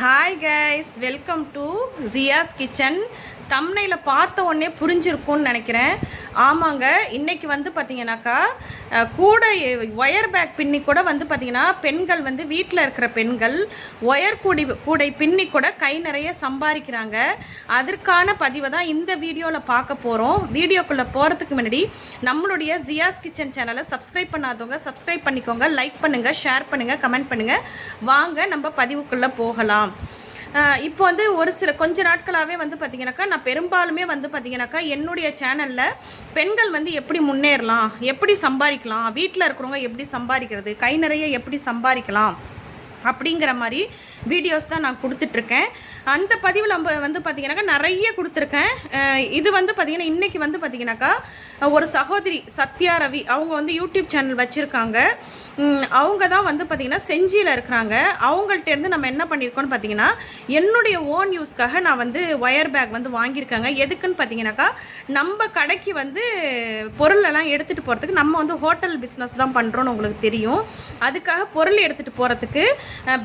hi guys welcome to Jiya's kitchen தம்னையில் பார்த்த உடனே புரிஞ்சிருக்கும்னு நினைக்கிறேன். ஆமாங்க இன்றைக்கி வந்து பார்த்தீங்கன்னாக்கா கூட கூடை ஒயர் பேக் பின்னி கூட வந்து பார்த்திங்கன்னா பெண்கள் வந்து வீட்டில் இருக்கிற பெண்கள் ஒயர் கூடி கூடை பின்னி கூட கை நிறைய சம்பாதிக்கிறாங்க அதற்கான பதிவை தான் இந்த வீடியோவில் பார்க்க போகிறோம் வீடியோக்குள்ளே போகிறதுக்கு முன்னாடி நம்மளுடைய ஜியாஸ் கிச்சன் சேனலை சப்ஸ்கிரைப் பண்ணாதவங்க சப்ஸ்கிரைப் பண்ணிக்கோங்க லைக் பண்ணுங்கள் ஷேர் பண்ணுங்கள் கமெண்ட் பண்ணுங்கள் வாங்க நம்ம பதிவுக்குள்ளே போகலாம். இப்போ வந்து ஒரு சில கொஞ்ச நாட்களாகவே வந்து பார்த்திங்கனாக்கா நான் பெரும்பாலுமே வந்து பார்த்திங்கனாக்கா என்னுடைய சேனலில் பெண்கள் வந்து எப்படி முன்னேறலாம் எப்படி சம்பாதிக்கலாம் வீட்டில் இருக்கிறவங்க எப்படி சம்பாதிக்கிறது கை நிறைய எப்படி சம்பாதிக்கலாம் அப்படிங்கிற மாதிரி வீடியோஸ் தான் நான் கொடுத்துட்ருக்கேன். அந்த பதிவில் நம்ம வந்து பார்த்திங்கனாக்கா நிறைய கொடுத்துருக்கேன். இது வந்து பார்த்திங்கன்னா இன்றைக்கி வந்து பார்த்திங்கனாக்கா ஒரு சகோதரி சத்யா ரவி அவங்க வந்து யூடியூப் சேனல் வச்சுருக்காங்க. அவங்க தான் வந்து பார்த்திங்கன்னா செஞ்சியில் இருக்கிறாங்க. அவங்கள்ட்டேருந்து நம்ம என்ன பண்ணியிருக்கோம்னு பார்த்தீங்கன்னா என்னுடைய ஓன் யூஸ்க்காக நான் வந்து ஒயர் பேக் வந்து வாங்கியிருக்காங்க. எதுக்குன்னு பார்த்தீங்கன்னாக்கா நம்ம கடைக்கு வந்து பொருளெல்லாம் எடுத்துகிட்டு போகிறதுக்கு நம்ம வந்து ஹோட்டல் பிஸ்னஸ் தான் பண்ணுறோன்னு உங்களுக்கு தெரியும். அதுக்காக பொருள் எடுத்துகிட்டு போகிறதுக்கு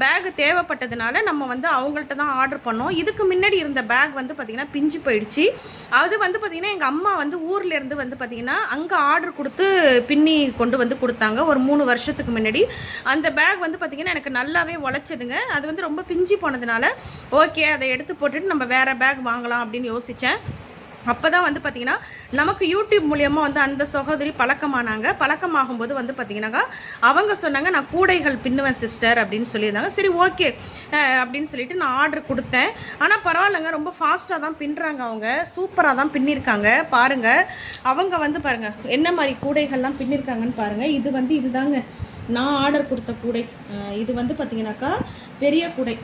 பேக் தேவைப்பட்டதுனால நம்ம வந்து அவங்கள்ட்ட தான் ஆர்டர் பண்ணோம். இதுக்கு முன்னாடி இருந்த பேக் வந்து பார்த்திங்கன்னா பிஞ்சு போயிடுச்சு. அது வந்து பார்த்திங்கன்னா எங்கள் அம்மா வந்து ஊர்லேருந்து வந்து பார்த்திங்கன்னா அங்கே ஆர்டர் கொடுத்து பின்னி கொண்டு வந்து கொடுத்தாங்க. ஒரு மூணு வருஷத்துக்கு முன்னாடி அந்த பேக் வந்து பார்த்திங்கன்னா எனக்கு நல்லாவே உழைச்சதுங்க. அது வந்து ரொம்ப பிஞ்சு போனதுனால ஓகே அதை எடுத்து போட்டுட்டு நம்ம வேறு பேக் வாங்கலாம் அப்படின்னு யோசித்தேன் அப்போ தான் வந்து பார்த்திங்கன்னா நமக்கு யூடியூப் மூலியமாக வந்து அந்த சகோதரி பழக்கமானாங்க. பழக்கமாகும்போது வந்து பார்த்திங்கனாக்கா அவங்க சொன்னாங்க நான் கூடைகள் பின்னுவேன் சிஸ்டர் அப்படின்னு சொல்லியிருந்தாங்க. சரி ஓகே அப்படின்னு சொல்லிட்டு நான் ஆர்டர் கொடுத்தேன். ஆனால் பரவாயில்லைங்க. ரொம்ப ஃபாஸ்ட்டாக தான் பின்னுறாங்க அவங்க. சூப்பராக தான் பின்னிருக்காங்க. பாருங்கள் அவங்க வந்து பாருங்கள் என்ன மாதிரி கூடைகள்லாம் பின்னிருக்காங்கன்னு பாருங்கள் இது வந்து இதுதாங்க. நான் ஆர்டர் கொடுத்த கூடை இது வந்து பார்த்தீங்கன்னாக்கா பெரிய கூடை.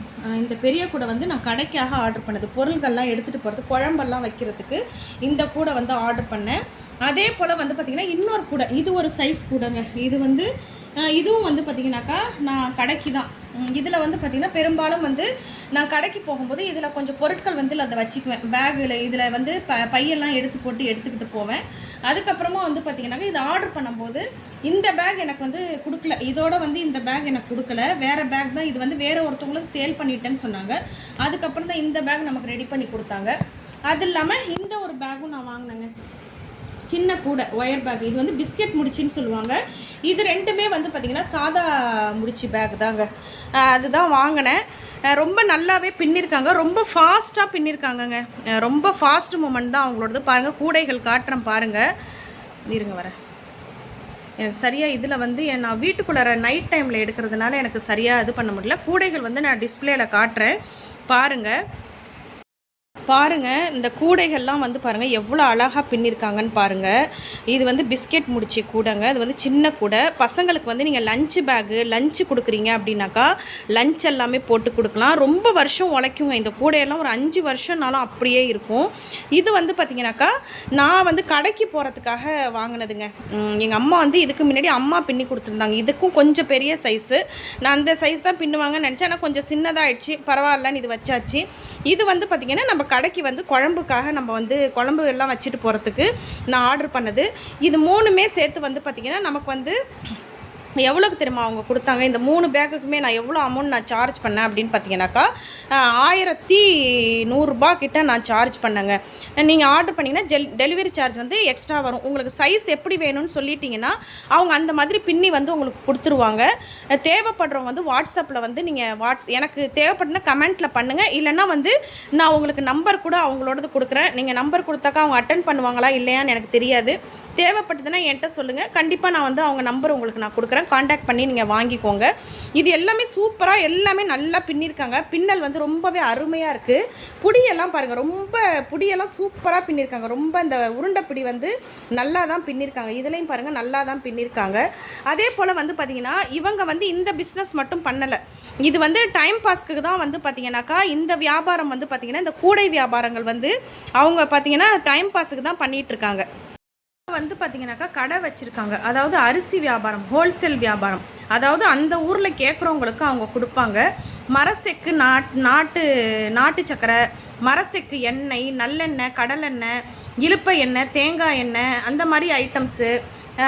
இந்த பெரிய கூடை வந்து நான் கடைக்காக ஆர்டர் பண்ணது. பொருள்கள்லாம் எடுத்துகிட்டு போகிறது குழம்பெல்லாம் வைக்கிறதுக்கு இந்த கூடை வந்து ஆர்டர் பண்ணேன். அதே போல் வந்து பார்த்திங்கன்னா இன்னொரு கூடை இது ஒரு சைஸ் கூடைங்க. இது வந்து இதுவும் வந்து பார்த்திங்கனாக்கா நான் கடைக்கு தான் இதில் வந்து பார்த்திங்கன்னா பெரும்பாலும் வந்து நான் கடைக்கு போகும்போது இதில் கொஞ்சம் பொருட்கள் வந்து அதை வச்சுக்குவேன். பேகில் இதில் வந்து ப பையெல்லாம் எடுத்து போட்டு எடுத்துக்கிட்டு போவேன். அதுக்கப்புறமா வந்து பார்த்திங்கனாக்கா இது ஆர்டர் பண்ணும்போது இந்த பேக் எனக்கு வந்து கொடுக்கல. இதோட வந்து இந்த பேக் எனக்கு கொடுக்கல. வேறு பேக் தான். இது வந்து வேறு ஒருத்தவங்களுக்கு சேல் பண்ணிட்டேன்னு சொன்னாங்க. அதுக்கப்புறம் தான் இந்த பேக் நமக்கு ரெடி பண்ணி கொடுத்தாங்க. அது இல்லாமல் இந்த ஒரு பேக்கும் நான் வாங்கினேங்க. சின்ன கூடை ஒயர் பேக் இது வந்து பிஸ்கெட் முடிச்சின்னு சொல்லுவாங்க. இது ரெண்டுமே வந்து பார்த்திங்கன்னா சாதா முடிச்சு பேக் தாங்க. அதுதான் வாங்கினேன். ரொம்ப நல்லாவே பின்னிருக்காங்க. ரொம்ப ஃபாஸ்ட்டாக பின்னிருக்காங்கங்க. ரொம்ப ஃபாஸ்ட் மூமெண்ட் தான் அவங்களோடது. பாருங்கள் கூடைகள் காட்டுறேன் பாருங்கள் இருங்க வரேன். எனக்கு சரியாக இதில் வந்து என் நான் வீட்டுக்குள்ளார நைட் டைமில் எடுக்கிறதுனால எனக்கு சரியாக இது பண்ண முடியல. கூடைகள் வந்து நான் டிஸ்பிளேயில் காட்டுறேன். பாருங்கள் பாருங்க இந்த கூடைகள்லாம் வந்து பாருங்கள் எவ்வளோ அழகாக பின்னிருக்காங்கன்னு பாருங்க. இது வந்து பிஸ்கெட் முடிச்சு கூடைங்க இது வந்து சின்ன கூடை. பசங்களுக்கு வந்து நீங்கள் லஞ்சு பேகு லஞ்சு கொடுக்குறீங்க அப்படின்னாக்கா லஞ்ச் எல்லாமே போட்டு கொடுக்கலாம். ரொம்ப வருஷம் உழைக்குங்க இந்த கூடையெல்லாம் ஒரு அஞ்சு வருஷம்னாலும் அப்படியே இருக்கும். இது வந்து பார்த்தீங்கன்னாக்கா நான் வந்து கடைக்கு போகிறதுக்காக வாங்கினதுங்க. எங்கள் அம்மா வந்து இதுக்கு முன்னாடி அம்மா பின்னி கொடுத்துருந்தாங்க. இதுக்கும் கொஞ்சம் பெரிய சைஸு நான் அந்த சைஸ் தான் பின்னுவாங்கன்னு நினச்சேன். ஆனால் கொஞ்சம் சின்னதாக ஆயிடுச்சு பரவாயில்லன்னு இது வச்சாச்சு. இது வந்து பார்த்திங்கன்னா நம்ம கடைக்கு வந்து குழம்புக்காக நம்ம வந்து குழம்பு எல்லாம் வச்சுட்டு போகிறதுக்கு நான் ஆர்டர் பண்ணது. இது மூணுமே சேர்த்து வந்து பார்த்திங்கன்னா நமக்கு வந்து எவ்வளோக்கு தெரியுமா அவங்க கொடுத்தாங்க? இந்த மூணு பேக்குக்குமே நான் எவ்வளோ அமௌண்ட் நான் சார்ஜ் பண்ணேன் அப்படின்னு பார்த்தீங்கன்னாக்கா ஆயிரத்தி நூறுரூபா கிட்ட நான் சார்ஜ் பண்ணேங்க. நீங்கள் ஆர்டர் பண்ணிங்கன்னா ஜெல் டெலிவரி சார்ஜ் வந்து எக்ஸ்ட்ரா வரும். உங்களுக்கு சைஸ் எப்படி வேணும்னு சொல்லிட்டீங்கன்னா அவங்க அந்த மாதிரி பின்னி வந்து உங்களுக்கு கொடுத்துருவாங்க. தேவைப்படுறவங்க வந்து வாட்ஸ்அப்பில் வந்து நீங்கள் வாட்ஸ் எனக்கு தேவைப்படுனா கமெண்ட்டில் பண்ணுங்கள் இல்லைன்னா வந்து நான் உங்களுக்கு நம்பர் கூட அவங்களோடது கொடுக்குறேன். நீங்கள் நம்பர் கொடுத்தாக்கா அவங்க அட்டன் பண்ணுவாங்களா இல்லையான்னு எனக்கு தெரியாது. தேவைப்பட்டதுன்னா என்கிட்ட சொல்லுங்கள் கண்டிப்பாக நான் வந்து அவங்க நம்பர் உங்களுக்கு நான் கொடுக்குறேன். காண்டாக்ட் பண்ணி நீங்கள் வாங்கிக்கோங்க. இது எல்லாமே சூப்பராக எல்லாமே நல்லா பின்னிருக்காங்க. பின்னல் வந்து ரொம்பவே அருமையாக இருக்குது புடியெல்லாம் பாருங்கள் ரொம்ப புடியெல்லாம் சூப்பராக பின்னிருக்காங்க. ரொம்ப இந்த உருண்டை பிடி வந்து நல்லா தான் பின்னிருக்காங்க. இதுலேயும் பாருங்கள் நல்லா தான் பின்னிருக்காங்க. அதே போல் வந்து பார்த்திங்கன்னா இவங்க வந்து இந்த பிஸ்னஸ் மட்டும் பண்ணலை. இது வந்து டைம் பாஸ்க்கு தான் வந்து பார்த்திங்கனாக்கா இந்த வியாபாரம் வந்து பார்த்திங்கன்னா இந்த கூடை வியாபாரங்கள் வந்து அவங்க பார்த்திங்கன்னா டைம் பாஸுக்கு தான் பண்ணிகிட்ருக்காங்க வந்து பார்த்தீங்கன்னாக்கா கடை வச்சுருக்காங்க. அதாவது அரிசி வியாபாரம் ஹோல்சேல் வியாபாரம். அதாவது அந்த ஊரில் கேட்குறவங்களுக்கு அவங்க கொடுப்பாங்க. மரசெக்கு நாட் நாட்டு நாட்டு சக்கரை மரசெக்கு எண்ணெய் நல்லெண்ணெய் கடலெண்ணெய் இலுப்பை எண்ணெய் தேங்காய் எண்ணெய் அந்த மாதிரி ஐட்டம்ஸு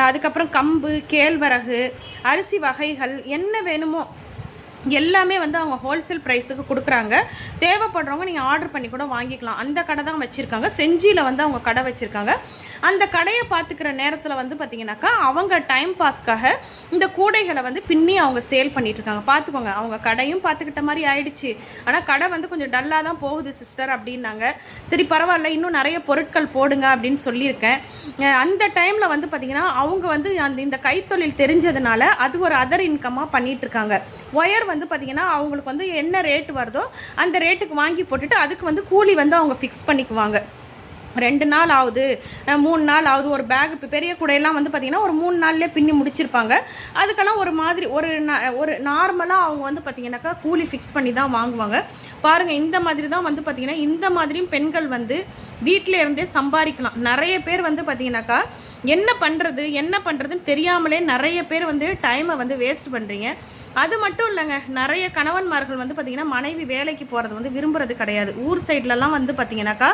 அதுக்கப்புறம் கம்பு கேழ்வரகு அரிசி வகைகள் என்ன வேணுமோ எல்லாமே வந்து அவங்க ஹோல்சேல் ப்ரைஸுக்கு கொடுக்குறாங்க. தேவைப்படுறவங்க நீங்கள் ஆர்டர் பண்ணி கூட வாங்கிக்கலாம். அந்த கடை தான் வச்சுருக்காங்க. செஞ்சியில் வந்து அவங்க கடை வச்சுருக்காங்க. அந்த கடையை பார்த்துக்கிற நேரத்தில் வந்து பார்த்திங்கனாக்கா அவங்க டைம் பாஸ்க்காக இந்த கூடைகளை வந்து பின்னி அவங்க சேல் பண்ணிகிட்ருக்காங்க இருக்காங்க. பார்த்துக்கோங்க அவங்க கடையும் பார்த்துக்கிட்ட மாதிரி ஆயிடுச்சு. ஆனால் கடை வந்து கொஞ்சம் டல்லாக தான் போகுது சிஸ்டர் அப்படின்னாங்க. சரி பரவாயில்ல இன்னும் நிறைய பொருட்கள் போடுங்க அப்படின்னு சொல்லியிருக்கேன். அந்த டைமில் வந்து பார்த்திங்கன்னா அவங்க வந்து அந்த இந்த கைத்தொழில் தெரிஞ்சதுனால அது ஒரு அதர் இன்கமாக பண்ணிகிட்ருக்காங்க ஒயர் வந்து வந்து பார்த்திங்கன்னா அவங்களுக்கு வந்து என்ன ரேட் வருதோ அந்த ரேட்டுக்கு வாங்கி போட்டுட்டு அதுக்கு வந்து கூலி வந்து அவங்க ஃபிக்ஸ் பண்ணிக்குவாங்க. ரெண்டு நாள் ஆகுது மூணு நாள் ஆகுது ஒரு பேக் இப்போ பெரிய கூடையெல்லாம் வந்து பார்த்திங்கன்னா ஒரு மூணு நாள்லேயே பின்னி முடிச்சிருப்பாங்க. அதுக்கெல்லாம் ஒரு மாதிரி ஒரு ந- ஒரு நார்மலாக அவங்க வந்து பார்த்திங்கனாக்கா கூலி ஃபிக்ஸ் பண்ணி தான் வாங்குவாங்க. பாருங்கள் இந்த மாதிரி தான் வந்து பார்த்திங்கன்னா இந்த மாதிரியும் பெண்கள் வந்து வீட்டில் இருந்தே சம்பாதிக்கலாம். நிறைய பேர் வந்து பார்த்திங்கனாக்கா என்ன பண்ணுறது என்ன பண்ணுறதுன்னு தெரியாமலே நிறைய பேர் வந்து டைமை வந்து வேஸ்ட் பண்ணுறீங்க அது மட்டும் இல்லைங்க நிறைய கணவன்மார்கள் வந்து பார்த்திங்கன்னா மனைவி வேலைக்கு போகிறது வந்து விரும்புகிறது கிடையாது. ஊர் சைட்லலாம் வந்து பார்த்திங்கனாக்கா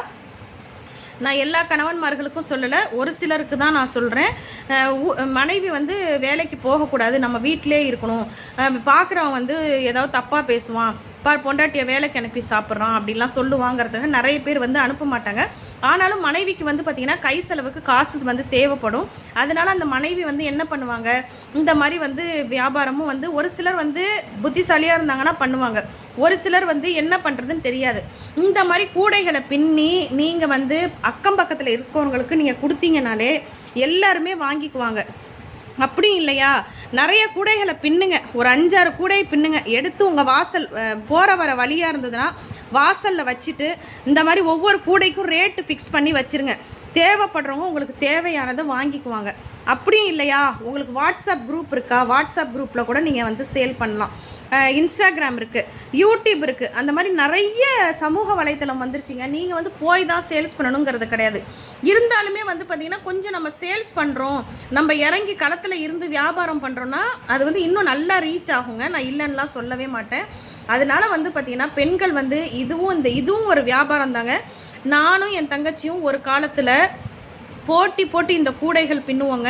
நான் எல்லா கணவன்மார்களுக்கும் சொல்லலை. ஒரு சிலருக்கு தான் நான் சொல்கிறேன் மனைவி வந்து வேலைக்கு போகக்கூடாது. நம்ம வீட்டிலே இருக்கணும். பார்க்குறவன் வந்து ஏதாவது தப்பாக பேசுவான். பார் பொண்டாட்டியை வேலைக்கு அனுப்பி சாப்பிட்றான் அப்படின்லாம் சொல்லுவாங்கிறதுக்கு நிறைய பேர் வந்து அனுப்ப மாட்டாங்க. ஆனாலும் மனைவிக்கு வந்து பார்த்திங்கன்னா கை செலவுக்கு காசு வந்து தேவைப்படும். அதனால் அந்த மனைவி வந்து என்ன பண்ணுவாங்க? இந்த மாதிரி வந்து வியாபாரமும் வந்து ஒரு சிலர் வந்து புத்திசாலியாக இருந்தாங்கன்னா பண்ணுவாங்க. ஒரு சிலர் வந்து என்ன பண்ணுறதுன்னு தெரியாது. இந்த மாதிரி கூடைகளை பின்னி நீங்கள் வந்து அக்கம் பக்கத்தில் இருக்கவங்களுக்கு நீங்கள் கொடுத்தீங்கனாலே எல்லாருமே வாங்கிக்குவாங்க. அப்படியும் இல்லையா? நிறைய கூடைகளை பின்னுங்க. ஒரு அஞ்சாறு கூடை பின்னுங்க. எடுத்து உங்கள் வாசல் போகிற வர வழியாக இருந்ததுன்னா வாசலில் வச்சுட்டு இந்த மாதிரி ஒவ்வொரு கூடைக்கும் ரேட்டு ஃபிக்ஸ் பண்ணி வச்சுருங்க. தேவைப்படுறவங்க உங்களுக்கு தேவையானதை வாங்கிக்குவாங்க. அப்படியும் இல்லையா? உங்களுக்கு வாட்ஸ்அப் குரூப் இருக்கா? வாட்ஸ்அப் குரூப்பில் கூட நீங்கள் வந்து சேல் பண்ணலாம். இன்ஸ்டாகிராம் இருக்குது யூடியூப் இருக்குது அந்த மாதிரி நிறைய சமூக வலைத்தளம் வந்துருச்சுங்க. நீங்கள் வந்து போய் தான் சேல்ஸ் பண்ணணுங்கிறது கிடையாது. இருந்தாலுமே வந்து பார்த்திங்கன்னா கொஞ்சம் நம்ம சேல்ஸ் பண்ணுறோம் நம்ம இறங்கி களத்தில் இருந்து வியாபாரம் பண்ணுறோன்னா அது வந்து இன்னும் நல்லா ரீச் ஆகுங்க. நான் இல்லைன்னுலாம் சொல்லவே மாட்டேன். அதனால வந்து பார்த்திங்கன்னா பெண்கள் வந்து இதுவும் இந்த இதுவும் ஒரு வியாபாரம் தாங்க. நானும் என் தங்கச்சியும் ஒரு காலத்தில் போட்டி போட்டு இந்த கூடைகள் பின்னுவோங்க.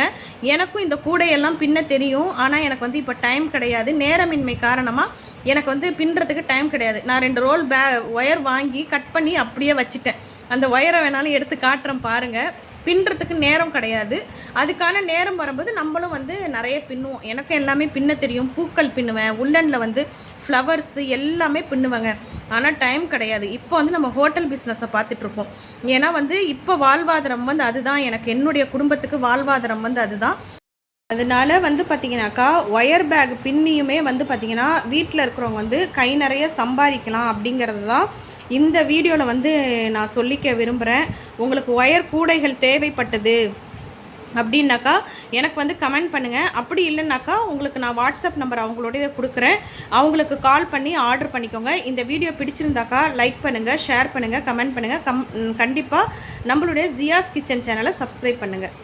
எனக்கும் இந்த கூடையெல்லாம் பின்ன தெரியும். ஆனால் எனக்கு வந்து இப்போ டைம் கிடையாது. நேரமின்மை காரணமாக எனக்கு வந்து பின்னுறதுக்கு டைம் கிடையாது. நான் ரெண்டு ரோல் பே ஒயர் வாங்கி கட் பண்ணி அப்படியே வச்சுட்டேன். அந்த ஒயரை வேணாலும் எடுத்து காட்டுறேன் பாருங்கள் பின்னுறதுக்கு நேரம் கிடையாது. அதுக்கான நேரம் வரும்போது நம்மளும் வந்து நிறைய பின்னுவோம். எனக்கு எல்லாமே பின்ன தெரியும். பூக்கள் பின்னுவேன். உள்ளனில் வந்து ஃப்ளவர்ஸு எல்லாமே பின்னுவேங்க. ஆனால் டைம் கிடையாது. இப்போ வந்து நம்ம ஹோட்டல் பிஸ்னஸை பார்த்துட்ருப்போம். ஏன்னா வந்து இப்போ வாழ்வாதாரம் வந்து அதுதான். எனக்கு என்னுடைய குடும்பத்துக்கு வாழ்வாதாரம் வந்து அதுதான். அதனால வந்து பார்த்தீங்கன்னாக்கா ஒயர் பேக் பின்னியுமே வந்து பார்த்திங்கன்னா வீட்டில் இருக்கிறவங்க வந்து கை நிறைய சம்பாதிக்கலாம் அப்படிங்கிறது தான் இந்த வீடியோவில் வந்து நான் சொல்லிக்க விரும்புகிறேன் உங்களுக்கு ஒயர் கூடைகள் தேவைப்பட்டது அப்படின்னாக்கா எனக்கு வந்து கமெண்ட் பண்ணுங்கள் அப்படி இல்லைன்னாக்கா உங்களுக்கு நான் வாட்ஸ்அப் நம்பர் அவங்களோட கொடுக்குறேன். அவங்களுக்கு கால் பண்ணி ஆர்டர் பண்ணிக்கோங்க. இந்த வீடியோ பிடிச்சிருந்தாக்கா லைக் பண்ணுங்கள் ஷேர் பண்ணுங்கள் கமெண்ட் பண்ணுங்கள் கம் கண்டிப்பாக நம்மளுடைய ஜியாஸ் கிச்சன் சேனலை சப்ஸ்கிரைப் பண்ணுங்கள்